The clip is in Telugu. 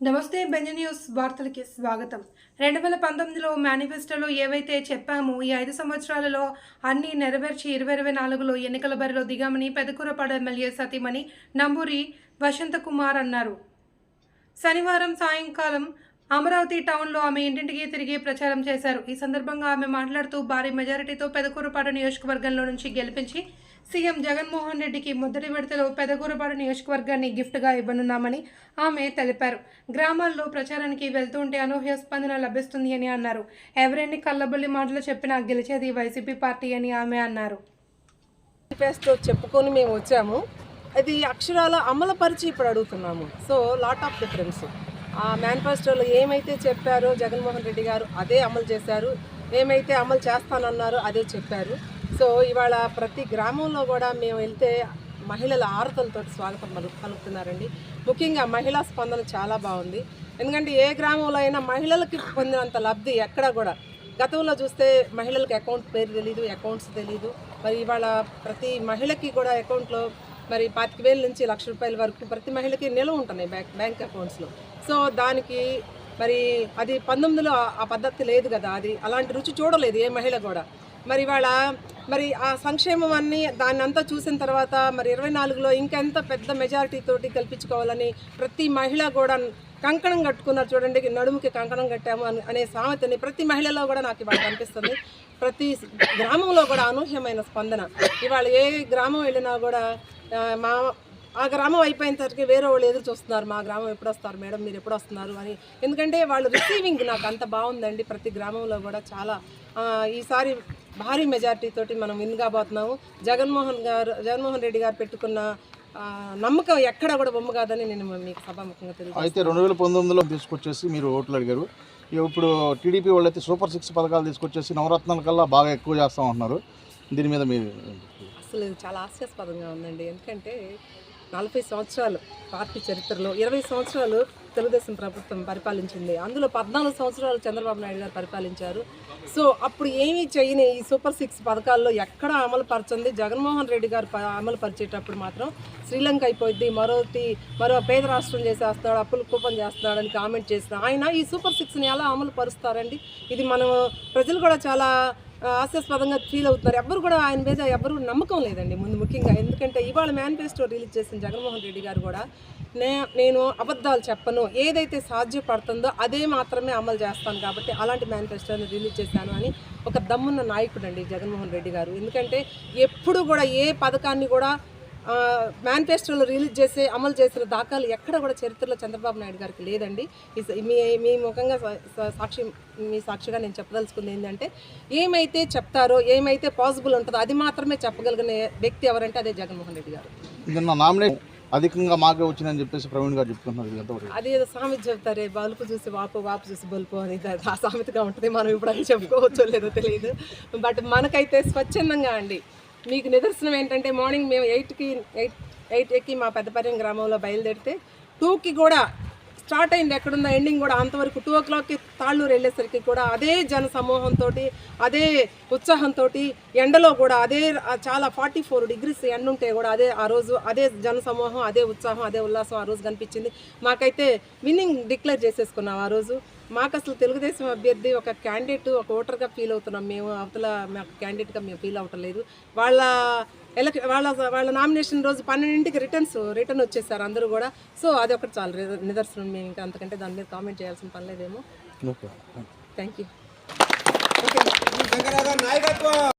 నమస్తే బెంజ న్యూస్ వార్తలకి స్వాగతం. రెండు వేల పంతొమ్మిదిలో మేనిఫెస్టోలో ఏవైతే చెప్పామో ఈ ఐదు సంవత్సరాలలో అన్ని నెరవేర్చి ఇరవై ఇరవై నాలుగులో ఎన్నికల బరిలో దిగామని పెదకూరపాడు ఎమ్మెల్యే సతీమణి నంబూరి వసంత కుమార్ అన్నారు. శనివారం సాయంకాలం అమరావతి టౌన్లో ఆమె ఇంటింటికి తిరిగి ప్రచారం చేశారు. ఈ సందర్భంగా ఆమె మాట్లాడుతూ భారీ మెజారిటీతో పెదకూరపాడు నియోజకవర్గంలో నుంచి గెలిపించి సీఎం జగన్మోహన్ రెడ్డికి మొదటి విడతలో పెదకూరపాడు నియోజకవర్గాన్ని గిఫ్ట్గా ఇవ్వనున్నామని ఆమె తెలిపారు. గ్రామాల్లో ప్రచారానికి వెళ్తుంటే అనూహ్య స్పందన లభిస్తుంది అని అన్నారు. ఎవరెన్ని కళ్ళబొల్లి మాటలు చెప్పినా గెలిచేది వైసీపీ పార్టీ అని ఆమె అన్నారు. చెప్పుకొని మేము వచ్చాము. అది అక్షరాల అమలుపరిచి ఇప్పుడు అడుగుతున్నాము. సో లాట్ ఆఫ్ డిఫరెన్స్ ఆ మేనిఫెస్టోలో ఏమైతే చెప్పారో జగన్మోహన్ రెడ్డి గారు అదే అమలు చేశారు. ఏమైతే అమలు చేస్తానన్నారో అదే చెప్పారు. సో ఇవాళ ప్రతి గ్రామంలో కూడా మేము వెళ్తే మహిళల ఆరతలతో స్వాగతం పలు పలుకుతున్నారండి. ముఖ్యంగా మహిళా స్పందన చాలా బాగుంది. ఎందుకంటే ఏ గ్రామంలో అయినా మహిళలకి పొందినంత లబ్ధి ఎక్కడా కూడా. గతంలో చూస్తే మహిళలకు అకౌంట్ పేరు తెలీదు అకౌంట్స్ తెలీదు. మరి ఇవాళ ప్రతి మహిళకి కూడా అకౌంట్లో మరి పాతిక వేల నుంచి లక్ష రూపాయల వరకు ప్రతి మహిళకి నిల్వ ఉంటున్నాయి బ్యాంక్ బ్యాంక్ అకౌంట్స్లో. సో దానికి మరి అది పంతొమ్మిదిలో ఆ- ఆ పద్ధతి లేదు కదా అది అలాంటి రుచి చూడలేదు ఏ మహిళ కూడా. మరి ఇవాళ మరి ఆ సంక్షేమం అన్ని దాన్ని అంతా చూసిన తర్వాత మరి ఇరవై నాలుగులో ఇంకెంత పెద్ద మెజారిటీ తోటి కల్పించుకోవాలని ప్రతి మహిళ కూడా కంకణం కట్టుకున్నారు. చూడండి నడుముకి కంకణం కట్టాము అని అనే సామెతని ప్రతి మహిళలో కూడా నాకు ఇవాళ కనిపిస్తుంది. ప్రతి గ్రామంలో కూడా అనూహ్యమైన స్పందన. ఇవాళ ఏ గ్రామం వెళ్ళినా కూడా మా ఆ గ్రామం అయిపోయినసరికి వేరే వాళ్ళు ఎదురు చూస్తున్నారు. మా గ్రామం ఎప్పుడు వస్తారు మేడం మీరు ఎప్పుడు వస్తున్నారు అని. ఎందుకంటే వాళ్ళు రిసీవింగ్ నాకు అంత బాగుందండి. ప్రతి గ్రామంలో కూడా చాలా ఈసారి భారీ మెజారిటీ తోటి మనం విన్ కాబోతున్నాము. జగన్మోహన్ గారు జగన్మోహన్ రెడ్డి గారు పెట్టుకున్న నమ్మకం ఎక్కడ కూడా బొమ్మ కాదని నేను మీకు సభాముఖంగా తెలియదు అయితే రెండు వేల పంతొమ్మిదిలో తీసుకొచ్చేసి మీరు ఓట్లు అడిగారు. ఇప్పుడు టీడీపీ వాళ్ళైతే సూపర్ సిక్స్ పథకాలు తీసుకొచ్చేసి నవరత్నాల కల్లా బాగా ఎక్కువ చేస్తాం అంటున్నారు దీని మీద మీరు అసలు చాలా హాస్యాస్పదంగా ఉందండి. ఎందుకంటే నలభై సంవత్సరాలు పార్టీ చరిత్రలో ఇరవై సంవత్సరాలు తెలుగుదేశం ప్రభుత్వం పరిపాలించింది. అందులో పద్నాలుగు సంవత్సరాలు చంద్రబాబు నాయుడు గారు పరిపాలించారు. సో అప్పుడు ఏమీ చేయని ఈ సూపర్ సిక్స్ పథకాల్లో ఎక్కడ అమలు పరచంది? జగన్మోహన్ రెడ్డి గారు అమలు పరిచేటప్పుడు మాత్రం శ్రీలంక అయిపోయింది. మరోటి మరో పేద రాష్ట్రం చేసేస్తాడు అప్పులు కూపం చేస్తున్నాడు అని కామెంట్ చేసిన ఆయన ఈ సూపర్ సిక్స్ని ఎలా అమలు పరుస్తారండి? ఇది మనం ప్రజలు కూడా చాలా హాస్యాస్పదంగా ఫీల్ అవుతున్నారు. ఎవ్వరు కూడా ఆయన మీద ఎవ్వరు నమ్మకం లేదండి ముందు ముఖ్యంగా. ఎందుకంటే ఇవాళ మేనిఫెస్టో రిలీజ్ చేసిన జగన్మోహన్ రెడ్డి గారు కూడా నే నేను అబద్ధాలు చెప్పను. ఏదైతే సాధ్యపడుతుందో అదే మాత్రమే అమలు చేస్తాను కాబట్టి అలాంటి మేనిఫెస్టోని రిలీజ్ చేశాను అని ఒక దమ్మున్న నాయకుడు అండి జగన్మోహన్ రెడ్డి గారు. ఎందుకంటే ఎప్పుడు కూడా ఏ పథకాన్ని కూడా మేనిఫెస్టోలో రిలీజ్ చేసి అమలు చేసిన దాఖలు ఎక్కడ కూడా చరిత్రలో చంద్రబాబు నాయుడు గారికి లేదండి. మీ మీ ముఖంగా సాక్షి మీ సాక్షిగా నేను చెప్పదలుచుకుంది ఏంటంటే ఏమైతే చెప్తారో ఏమైతే పాసిబుల్ ఉంటుందో అది మాత్రమే చెప్పగలిగిన వ్యక్తి ఎవరంటే అదే జగన్మోహన్ రెడ్డి గారు. నిన్న నామినేట్ అధికంగా మాకే వచ్చిందని చెప్పేసి ప్రవీణ్ గారు చెప్తున్నారు అది ఏదో సామెత చెప్తారే బలుపు చూసి వాపు వాపు చూసి బలుపు అని ఆ సామెతగా ఉంటుంది. మనం ఇప్పుడు అది చెప్పుకోవచ్చో లేదో తెలియదు. బట్ మనకైతే స్వచ్ఛందంగా అండి. మీకు నిదర్శనం ఏంటంటే మార్నింగ్ మేము ఎయిట్కి ఎయిట్ ఎయిట్ ఎక్కి మా పెద్దపర్యం గ్రామంలో బయలుదేరితే టూకి కూడా స్టార్ట్ అయింది ఎక్కడున్న ఎండింగ్ కూడా అంతవరకు టూ ఓ క్లాక్కి తాళ్ళూరు వెళ్ళేసరికి కూడా అదే జన సమూహంతో అదే ఉత్సాహంతో ఎండలో కూడా అదే చాలా ఫార్టీ ఫోర్ డిగ్రీస్ ఎండ ఉంటే కూడా అదే ఆ రోజు అదే జన సమూహం అదే ఉత్సాహం అదే ఉల్లాసం ఆ రోజు కనిపించింది. మాకైతే విన్నింగ్ డిక్లేర్ చేసేసుకున్నాం ఆ రోజు. మాకు అసలు తెలుగుదేశం అభ్యర్థి ఒక క్యాండిడేట్ ఒక ఓటర్గా ఫీల్ అవుతున్నాం. మేము అవతల మాకు క్యాండిడేట్గా మేము ఫీల్ అవ్వటం లేదు. వాళ్ళ ఎలక్ వాళ్ళ వాళ్ళ నామినేషన్ రోజు పన్నెండింటికి రిటర్న్స్ రిటర్న్ వచ్చేసారు అందరూ కూడా. సో అది ఒకటి చాలు. రి- నిదర్శనం మేము ఇంకా అంతకంటే దాని మీద కామెంట్ చేయాల్సిన పని లేదేమో. ఓకే. Thank you